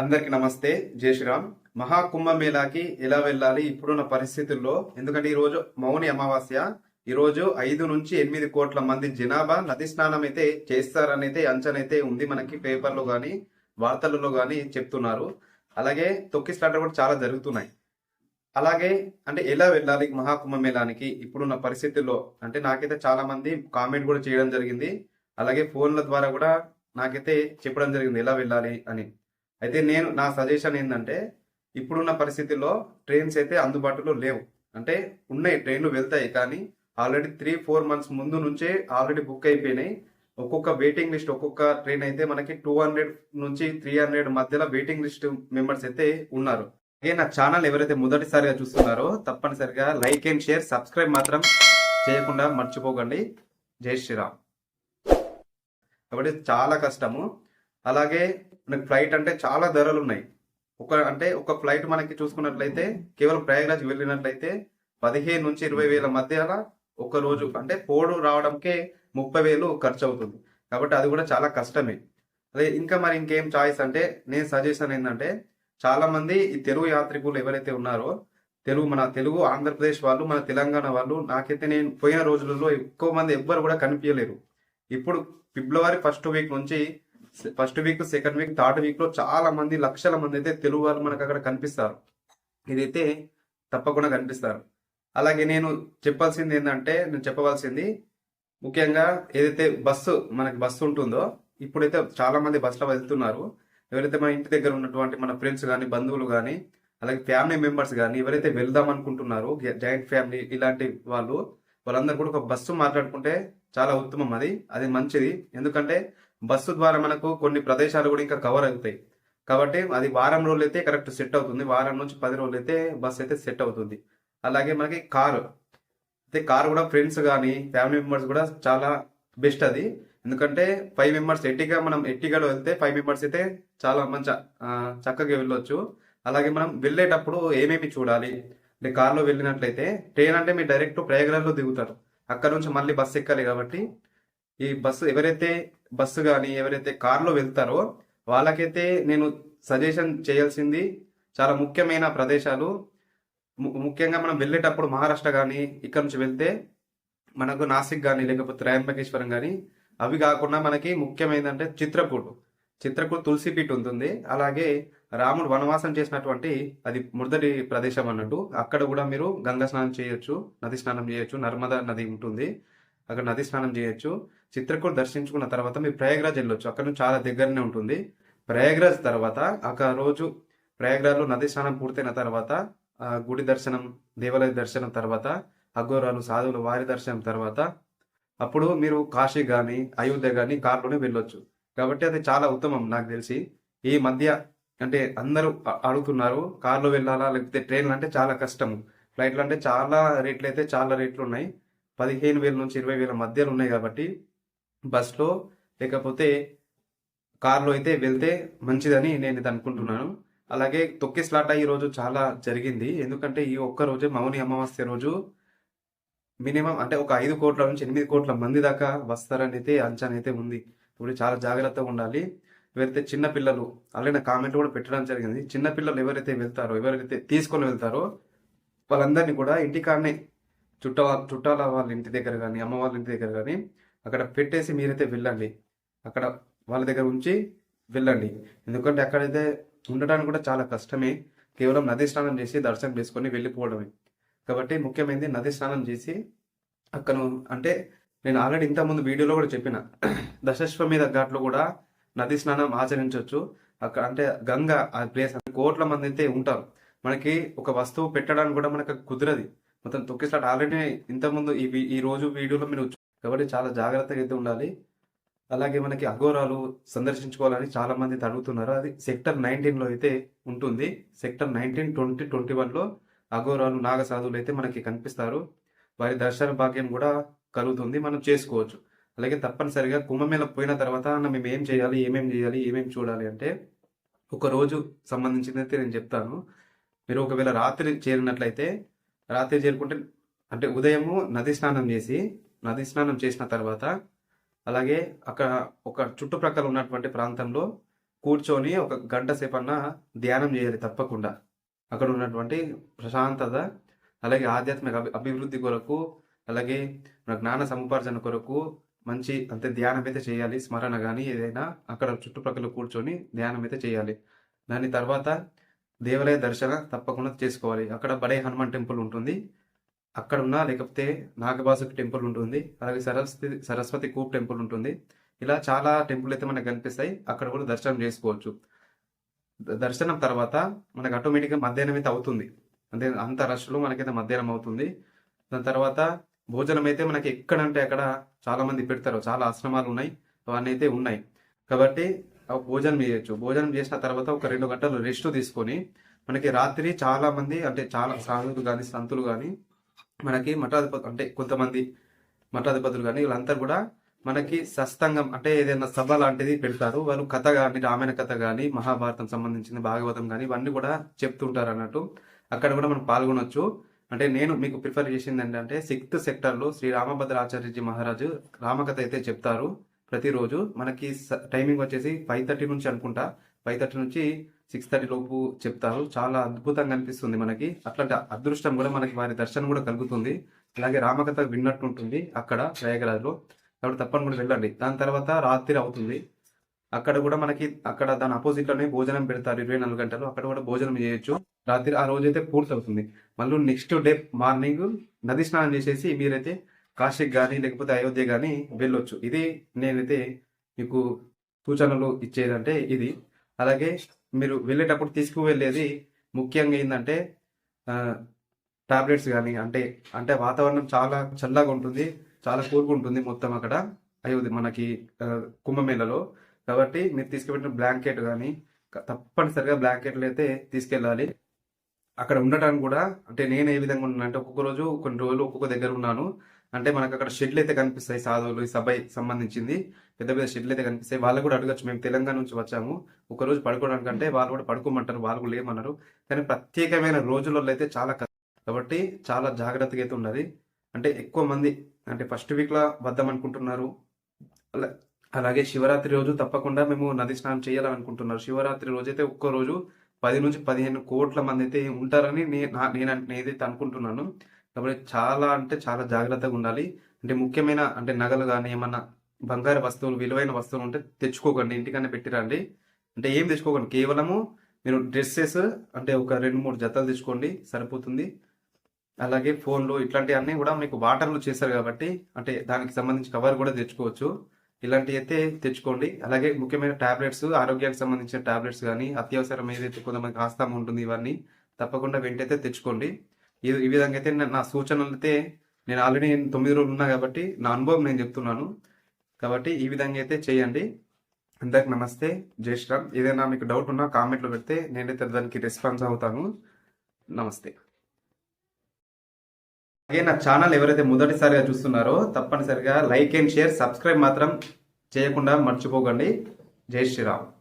అందరికి నమస్తే. జై శ్రీరామ్. మహాకుంభమేళాకి ఎలా వెళ్ళాలి? ఇప్పుడున్న పరిస్థితుల్లో ఎందుకంటే ఈరోజు మౌని అమావాస్య. ఈరోజు ఐదు నుంచి ఎనిమిది కోట్ల మంది జనాభా నది స్నానం అయితే చేస్తారనైతే అయితే ఉంది మనకి పేపర్లో కానీ వార్తలలో కానీ చెప్తున్నారు. అలాగే తొక్కిస్లాటలు కూడా చాలా జరుగుతున్నాయి. అలాగే అంటే ఎలా వెళ్ళాలి మహాకుంభమేళానికి? ఇప్పుడున్న పరిస్థితుల్లో అంటే నాకైతే చాలా మంది కామెంట్ కూడా చేయడం జరిగింది. అలాగే ఫోన్ల ద్వారా కూడా నాకైతే చెప్పడం జరిగింది ఎలా వెళ్ళాలి అని. అయితే నేను నా సజెషన్ ఏంటంటే ఇప్పుడున్న పరిస్థితుల్లో ట్రైన్స్ అయితే అందుబాటులో లేవు. అంటే ఉన్నాయి ట్రైన్లు వెళ్తాయి కానీ ఆల్రెడీ త్రీ ఫోర్ మంత్స్ ముందు నుంచే ఆల్రెడీ బుక్ అయిపోయినాయి. ఒక్కొక్క వెయిటింగ్ లిస్ట్ ఒక్కొక్క ట్రైన్ అయితే మనకి టూ హండ్రెడ్ నుంచి త్రీ హండ్రెడ్ మధ్యలో వెయిటింగ్ లిస్ట్ మెంబర్స్ అయితే ఉన్నారు. అలాగే నా ఛానల్ ఎవరైతే మొదటిసారిగా చూస్తున్నారో తప్పనిసరిగా లైక్ అండ్ షేర్ సబ్స్క్రైబ్ మాత్రం చేయకుండా మర్చిపోకండి. జై శ్రీరామ్. కాబట్టి చాలా కష్టము. అలాగే మనకి ఫ్లైట్ అంటే చాలా ధరలు ఉన్నాయి. ఒక అంటే ఒక ఫ్లైట్ మనకి చూసుకున్నట్లయితే కేవలం ప్రయాగరాజ్ వెళ్ళినట్లయితే పదిహేను నుంచి ఇరవై వేల మధ్యలో ఒక రోజు అంటే పోడు రావడంకే ముప్పై వేలు ఖర్చు అవుతుంది కాబట్టి అది కూడా చాలా కష్టమే. అదే ఇంకా మరి ఇంకేం చాయిస్ అంటే నేను సజెషన్ ఏంటంటే చాలా మంది ఈ తెలుగు యాత్రికులు ఎవరైతే ఉన్నారో తెలుగు మన తెలుగు ఆంధ్రప్రదేశ్ వాళ్ళు మన తెలంగాణ వాళ్ళు నాకైతే నేను పోయిన రోజులలో ఎక్కువ మంది ఎవ్వరు కూడా కనిపించలేరు. ఇప్పుడు ఫిబ్రవరి ఫస్ట్ వీక్ నుంచి first week second week third వీక్లో చాలా మంది లక్షల మంది అయితే తెలుగు వాళ్ళు మనకు అక్కడ కనిపిస్తారు. ఇదైతే తప్పకుండా కనిపిస్తారు. అలాగే నేను చెప్పాల్సింది ఏంటంటే నేను చెప్పవలసింది ముఖ్యంగా ఏదైతే బస్సు మనకి బస్సు ఉంటుందో ఇప్పుడైతే చాలా మంది బస్సులో వెళ్తున్నారు. ఎవరైతే మన ఇంటి దగ్గర ఉన్నటువంటి మన ఫ్రెండ్స్ కానీ బంధువులు కానీ అలాగే ఫ్యామిలీ మెంబర్స్ కానీ ఎవరైతే వెళ్దాం అనుకుంటున్నారో జాయింట్ ఫ్యామిలీ ఇలాంటి వాళ్ళు వాళ్ళందరూ కూడా ఒక బస్సు మాట్లాడుకుంటే చాలా ఉత్తమం అది. అది మంచిది. ఎందుకంటే బస్సు ద్వారా మనకు కొన్ని ప్రదేశాలు కూడా ఇంకా కవర్ అవుతాయి. కాబట్టి అది వారం రోజులు అయితే కరెక్ట్ సెట్ అవుతుంది. వారం నుంచి పది రోజులు అయితే బస్సు అయితే సెట్ అవుతుంది. అలాగే మనకి కారు. అయితే కారు కూడా ఫ్రెండ్స్ కానీ ఫ్యామిలీ మెంబర్స్ కూడా చాలా బెస్ట్ అది. ఎందుకంటే ఫైవ్ మెంబర్స్ ఎట్టిగా మనం ఎట్టిగాలో వెళ్తే ఫైవ్ మెంబర్స్ అయితే చాలా మంచి చక్కగా వెళ్ళొచ్చు. అలాగే మనం వెళ్ళేటప్పుడు ఏమేమి చూడాలి? అంటే కార్లో వెళ్ళినట్లయితే ట్రైన్ అంటే మీరు డైరెక్ట్ ప్రయాగరాజ్లో దిగుతారు. అక్కడ నుంచి మళ్ళీ బస్సు ఎక్కాలి కాబట్టి ఈ బస్సు ఎవరైతే బస్సు కానీ ఎవరైతే కార్లో వెళ్తారో వాళ్ళకైతే నేను సజెషన్ చేయాల్సింది చాలా ముఖ్యమైన ప్రదేశాలు. ము- ముఖ్యంగా మనం వెళ్ళేటప్పుడు మహారాష్ట్ర కానీ ఇక్కడ నుంచి వెళ్తే మనకు నాసిక్ కానీ లేకపోతే త్రయంబకేశ్వరం కానీ అవి కాకుండా మనకి ముఖ్యమైనదంటే చిత్రకూట్. చిత్రకూట్ తులసిపీఠ ఉంటుంది. అలాగే రాముడు వనవాసం చేసినటువంటి అది మొదటి ప్రదేశం అన్నట్టు. అక్కడ కూడా మీరు గంగా స్నానం చేయొచ్చు నది స్నానం చేయొచ్చు నర్మదా నది ఉంటుంది. అక్కడ నది స్నానం చేయొచ్చు. చిత్రకూట్ దర్శించుకున్న తర్వాత మీరు ప్రయాగ్రాజ్ వెళ్ళొచ్చు. అక్కడ నుంచి చాలా దగ్గరనే ఉంటుంది. ప్రయాగరాజ్ తర్వాత ఒక రోజు ప్రయాగ్రాజ్లో నది స్నానం పూర్తయిన తర్వాత గుడి దర్శనం దేవాలయ దర్శనం తర్వాత అఘోరాలు సాధువులు వారి దర్శనం తర్వాత అప్పుడు మీరు కాశీ కానీ అయోధ్య కానీ కార్లోనే వెళ్ళొచ్చు. కాబట్టి అది చాలా ఉత్తమం నాకు తెలిసి. ఈ మధ్య అంటే అందరూ అడుగుతున్నారు కార్లో వెళ్ళాలా లేకపోతే ట్రైన్లు అంటే చాలా కష్టం ఫ్లైట్లు అంటే చాలా రేట్లు అయితే చాలా రేట్లు ఉన్నాయి. పదిహేను వేల నుంచి ఇరవై వేల మధ్యలో ఉన్నాయి కాబట్టి బస్లో లేకపోతే కార్లో అయితే వెళ్తే మంచిదని నేను ఇది అనుకుంటున్నాను. అలాగే తొక్కిస్లాట ఈ రోజు చాలా జరిగింది. ఎందుకంటే ఈ ఒక్క రోజే మౌని అమావాస్య రోజు మినిమం అంటే ఒక ఐదు కోట్ల నుంచి ఎనిమిది కోట్ల మంది దాకా వస్తారని అయితే అంచనా అయితే ఉంది. ఇప్పుడు చాలా జాగ్రత్తగా ఉండాలి. ఎవరైతే చిన్న పిల్లలు అలాగే కామెంట్ కూడా పెట్టడం జరిగింది. చిన్న పిల్లలు ఎవరైతే వెళ్తారో ఎవరైతే తీసుకొని వెళ్తారో వాళ్ళందరినీ కూడా ఇంటికాడనే చుట్ట చుట్టాల వాళ్ళ ఇంటి దగ్గర కానీ అమ్మ వాళ్ళ ఇంటి దగ్గర కానీ అక్కడ పెట్టేసి మీరైతే వెళ్ళండి. అక్కడ వాళ్ళ దగ్గర ఉంచి వెళ్ళండి. ఎందుకంటే అక్కడైతే ఉండడానికి కూడా చాలా కష్టమే. కేవలం నది స్నానం చేసి దర్శనం చేసుకొని వెళ్ళిపోవడమే. కాబట్టి ముఖ్యమైనది నది స్నానం చేసి అక్కడ అంటే నేను ఆల్రెడీ ఇంతకుముందు వీడియోలో కూడా చెప్పిన దశశ్వమేధ ఘాట్లో కూడా నది స్నానం ఆచరించవచ్చు. అక్కడ అంటే గంగ ఆ ప్లేస్ కోట్ల మంది అయితే ఉంటారు. మనకి ఒక వస్తువు పెట్టడానికి కూడా మనకు కుదరది. మొత్తం తొక్కిసాట్ ఆల్రెడీ ఇంతకుముందు ఈ వీ- ఈ రోజు వీడియోలో మీరు కాబట్టి చాలా జాగ్రత్తగా అయితే ఉండాలి. అలాగే మనకి అఘోరాలు సందర్శించుకోవాలని చాలా మంది అడుగుతున్నారు. అది సెక్టర్ నైన్టీన్లో అయితే ఉంటుంది. సెక్టర్ నైన్టీన్ ట్వంటీ ట్వంటీ వన్లో అఘోరాలు నాగ సాధువులు అయితే మనకి కనిపిస్తారు. వారి దర్శన భాగ్యం కూడా కలుగుతుంది. మనం చేసుకోవచ్చు. అలాగే తప్పనిసరిగా కుంభమేళ పోయిన తర్వాత మేము ఏం చేయాలి ఏమేం చేయాలి ఏమేం చూడాలి అంటే ఒక రోజు సంబంధించింది అయితే నేను చెప్తాను. మీరు ఒకవేళ రాత్రి చేరినట్లయితే రాత్రి చేరుకుంటే అంటే ఉదయము నది స్నానం చేసి నది స్నానం చేసిన తర్వాత అలాగే అక్కడ ఒక చుట్టుప్రక్కల ఉన్నటువంటి ప్రాంతంలో కూర్చొని ఒక గంట సేపన్నా ధ్యానం చేయాలి తప్పకుండా. అక్కడ ఉన్నటువంటి ప్రశాంతత అలాగే ఆధ్యాత్మిక అభివృద్ధి కొరకు అలాగే మన జ్ఞాన సముపార్జన కొరకు మంచి అంటే ధ్యానం అయితే చేయాలి స్మరణ కానీ ఏదైనా అక్కడ చుట్టుప్రక్కల కూర్చొని ధ్యానం అయితే చేయాలి. దాని తర్వాత దేవాలయ దర్శన తప్పకుండా చేసుకోవాలి. అక్కడ బడే హనుమాన్ టెంపుల్ ఉంటుంది. అక్కడ ఉన్న లేకపోతే నాగబాసుకి టెంపుల్ ఉంటుంది అలాగే సరస్వతి సరస్వతి కూప్ టెంపుల్ ఉంటుంది. ఇలా చాలా టెంపుల్ అయితే మనకు కనిపిస్తాయి. అక్కడ కూడా దర్శనం చేసుకోవచ్చు. ద- దర్శనం తర్వాత మనకు ఆటోమేటిక్గా మధ్యాహ్నం అయితే అవుతుంది. అంటే అంత రష్లో మనకైతే మధ్యాహ్నం అవుతుంది. దాని తర్వాత భోజనం అయితే మనకి ఎక్కడంటే అక్కడ చాలా మంది పెడతారు. చాలా ఆశ్రమాలు ఉన్నాయి. అవన్నీ అయితే ఉన్నాయి. కాబట్టి భోజనం చేయొచ్చు. భోజనం చేసిన తర్వాత ఒక రెండు గంటలు రెస్ట్ తీసుకొని మనకి రాత్రి చాలా మంది అంటే చాలా సాధువులు కానీ సంతులు కానీ మనకి మఠాధిపతులు అంటే కొంతమంది మఠాధిపతులు కానీ వీళ్ళంతా కూడా మనకి సస్తంగం అంటే ఏదైనా సభ లాంటిది పెడతారు. వాళ్ళు కథ కానీ రామాయణ కథ కానీ మహాభారతం సంబంధించిన భాగవతం కానీ ఇవన్నీ కూడా చెప్తుంటారు అన్నట్టు. అక్కడ కూడా మనం పాల్గొనొచ్చు. అంటే నేను మీకు ప్రిఫర్ చేసింది ఏంటంటే సిక్స్త్ సెక్టర్లో శ్రీ రామభద్ర ఆచార్యజీ మహారాజు రామకథ అయితే చెప్తారు ప్రతిరోజు. మనకి టైమింగ్ వచ్చేసి ఫైవ్ థర్టీ నుంచి అనుకుంటా. ఫైవ్ థర్టీ నుంచి సిక్స్ థర్టీ లోపు చెప్తారు. చాలా అద్భుతంగా అనిపిస్తుంది మనకి. అట్లాంటి అదృష్టం కూడా మనకి వారి దర్శనం కూడా కలుగుతుంది. అలాగే రామకథ విన్నట్టు ఉంటుంది అక్కడ ప్రయాగరాజ్లో. కాబట్టి తప్పకుండా వెళ్ళండి. దాని తర్వాత రాత్రి అవుతుంది. అక్కడ కూడా మనకి అక్కడ దాని అపోజిట్లోనే భోజనం పెడతారు ఇరవై నాలుగు గంటలు. అక్కడ కూడా భోజనం చేయొచ్చు. రాత్రి ఆ రోజైతే పూర్తి అవుతుంది మళ్ళీ నెక్స్ట్ డే మార్నింగ్ నది స్నానం చేసేసి మీరైతే కాశీకి కానీ లేకపోతే అయోధ్య కానీ వెళ్ళొచ్చు. ఇది నేనైతే మీకు సూచనలు ఇచ్చేదంటే ఇది. అలాగే మీరు వెళ్ళేటప్పుడు తీసుకువెళ్ళేది ముఖ్యంగా ఏంటంటే టాబ్లెట్స్ కానీ అంటే అంటే వాతావరణం చాలా చల్లగా ఉంటుంది చాలా కూల్గా ఉంటుంది మొత్తం అక్కడ అయోధ్య మనకి కుంభమేళలో. కాబట్టి మీరు తీసుకువెళ్ళిన బ్లాంకెట్ కానీ తప్పనిసరిగా బ్లాంకెట్లు అయితే తీసుకెళ్ళాలి. అక్కడ ఉండటానికి కూడా అంటే నేను ఏ విధంగా ఉన్నాను అంటే ఒక్కొక్క రోజు కొన్ని రోజులు ఒక్కొక్క దగ్గర ఉన్నాను. అంటే మనకు అక్కడ షెడ్లు అయితే కనిపిస్తాయి సాధువులు ఈ సభై సంబంధించింది. పెద్ద పెద్ద షెడ్లు అయితే కనిపిస్తాయి. వాళ్ళు కూడా అడగచ్చు. మేము తెలంగాణ నుంచి వచ్చాము. ఒక రోజు పడుకోవడానికి అంటే వాళ్ళు కూడా పడుకోమంటారు. వాళ్ళు కూడా లేమన్నారు. కానీ ప్రత్యేకమైన రోజులలో అయితే చాలా కాబట్టి చాలా జాగ్రత్తగా అయితే ఉన్నది. అంటే ఎక్కువ మంది అంటే ఫస్ట్ వీక్లో వద్దాం అనుకుంటున్నారు అలాగే శివరాత్రి రోజు తప్పకుండా మేము నది స్నానం చేయాలనుకుంటున్నారు. శివరాత్రి రోజు అయితే ఒక్కో రోజు పది నుంచి పదిహేను కోట్ల మంది అయితే ఉంటారని నా- నేను నేనైతే అనుకుంటున్నాను. కాబట్టి చాలా అంటే చాలా జాగ్రత్తగా ఉండాలి. అంటే ముఖ్యమైన అంటే నగలు కానీ ఏమన్నా బంగారు వస్తువులు విలువైన వస్తువులు ఉంటే తెచ్చుకోకండి ఇంటికన్నా పెట్టిరండి. అంటే ఏం తెచ్చుకోకండి? కేవలము మీరు డ్రెస్సెస్ అంటే ఒక రెండు మూడు జతలు తెచ్చుకోండి సరిపోతుంది. అలాగే ఫోన్లు ఇట్లాంటివన్నీ కూడా మీకు వాటర్లో చేశారు కాబట్టి అంటే దానికి సంబంధించి కవర్ కూడా తెచ్చుకోవచ్చు. ఇలాంటివి అయితే తెచ్చుకోండి. అలాగే ముఖ్యమైన టాబ్లెట్స్ ఆరోగ్యానికి సంబంధించిన టాబ్లెట్స్ కానీ అత్యవసరం ఏదైతే కొంతమందికి ఆస్తామ ఉంటుంది ఇవన్నీ తప్పకుండా వెంటైతే తెచ్చుకోండి. ఈ ఈ విధంగా అయితే నా- నా సూచనలు అయితే నేను ఆల్రెడీ తొమ్మిది రోజులు ఉన్నా కాబట్టి నా అనుభవం నేను చెప్తున్నాను. కాబట్టి ఈ విధంగా అయితే చేయండి. అందరికి నమస్తే. జై శ్రీరామ్. ఏదైనా మీకు డౌట్ ఉన్నా కామెంట్లో పెడితే నేనైతే దానికి రెస్పాన్స్ అవుతాను. నమస్తే. అలాగే నా ఛానల్ ఎవరైతే మొదటిసారిగా చూస్తున్నారో తప్పనిసరిగా లైక్ అండ్ షేర్ సబ్స్క్రైబ్ మాత్రం చేయకుండా మర్చిపోకండి. జై శ్రీరామ్.